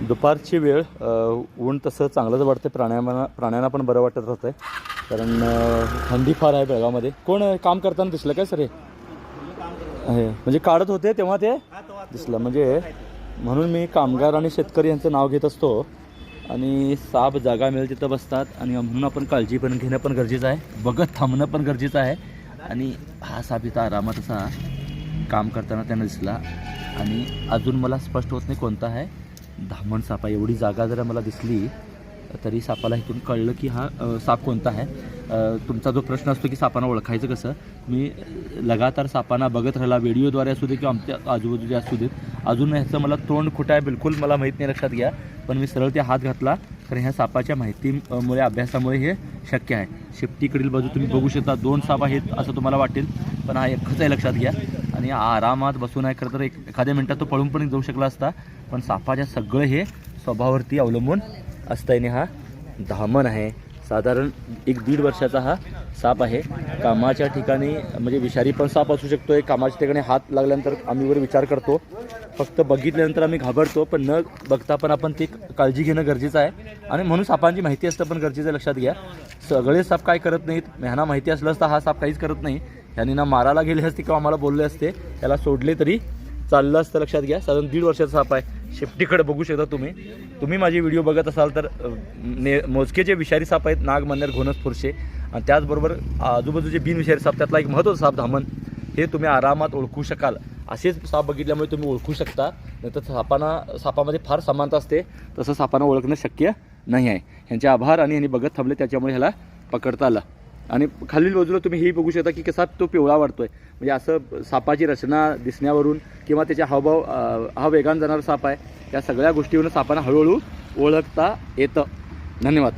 दुपारची वेळ ऊन तसं चांगलंच वाटतं प्राण्यांना प्राण्यांना पण बरं वाटत राहतं आहे कारण थंडी फार आहे बेळगावमध्ये. कोण काम करताना दिसलं काय सर हे? आहे म्हणजे काढत होते तेव्हा ते? दिसलं. म्हणजे म्हणून मी कामगार आणि शेतकरी यांचं नाव घेत असतो. आणि साप जागा मिळेल तिथं बसतात. आणि म्हणून आपण काळजी पण घेणं पण गरजेचं आहे. बघत थांबणं पण गरजेचं आहे. आणि हा साप इथं आरामात असा काम करताना त्यांना दिसला. आणि अजून मला स्पष्ट होत नाही कोणता आहे. धामण सापा एवढी जागा जर मला दिसली तरी सापाला इथून कळलं की हा साप कोणता आहे. तुमचा जो प्रश्न असतो की सापांना ओळखायचं कसं मी लगातार सापांना बघत राहिला व्हिडिओद्वारे असू दे किंवा आमच्या आजूबाजूचे असू देत अजून ह्याचं मला तोंड खोटं आहे बिलकुल मला माहीत नाही लक्षात घ्या. पण मी सरळ ते हात घातला कारण ह्या सापाच्या माहितीमुळे अभ्यासामुळे हे शक्य आहे. शेपटीकडील बाजू तुम्ही बघू शकता दोन साप आहेत असं तुम्हाला वाटेल पण हा एकच आहे लक्षात घ्या. आणि आरामात बसून आहे खरं तर एक एखाद्या मिनटात तो पळून पण जाऊ शकला असता. पण सापाच्या सगळं हे स्वभावावरती अवलंबून असतं आणि हा धामण आहे. साधारण एक दीड वर्षाचा हा साप आहे. कामाच्या ठिकाणी म्हणजे विषारी पण साप असू शकतो कामाच्या ठिकाणी हात लागल्यानंतर आम्ही वर विचार करतो. फक्त बघितल्यानंतर आम्ही घाबरतो पण न बघता पण आपण ती काळजी घेणं गरजेचं आहे. आणि म्हणून सापांची माहिती असतं पण गरजेचं लक्षात घ्या. सगळे साप काय करत नाहीत? ह्यांना माहिती असलं असता हा साप काहीच करत नाही. ह्यांनी ना मारायला गेले असते किंवा आम्हाला बोलले असते त्याला सोडले तरी चाललं असतं लक्षात घ्या. साधारण दीड वर्षाचा साप आहे. शेपटीकडे बघू शकता तुम्ही. तुम्ही माझे व्हिडिओ बघत असाल तर ने मोजके जे विषारी साप आहेत नाग मन्नर घोणस फुरशे. आणि त्याचबरोबर आजूबाजूचे बिनविषारी साप त्यातला एक महत्त्वाचा साप धामण. हे तुम्ही आरामात ओळखू शकाल. असेच साप बघितल्यामुळे तुम्ही ओळखू शकता. नाहीतर सापांना सापामध्ये फार समानता असते. तसं सापांना ओळखणं शक्य नाही आहे. ह्यांचे आभार आणि ह्यांनी बघत थांबले त्याच्यामुळे ह्याला पकडता आलं. आणि खालील बाजूला तुम्ही हेही बघू शकता की कसा तो पिवळा वाढतोय. म्हणजे असं सापाची रचना दिसण्यावरून किंवा त्याच्या हावभाव हा वेगान जाणारा साप आहे. या सगळ्या गोष्टीवरून सापांना हळूहळू ओळखता येतं. धन्यवाद.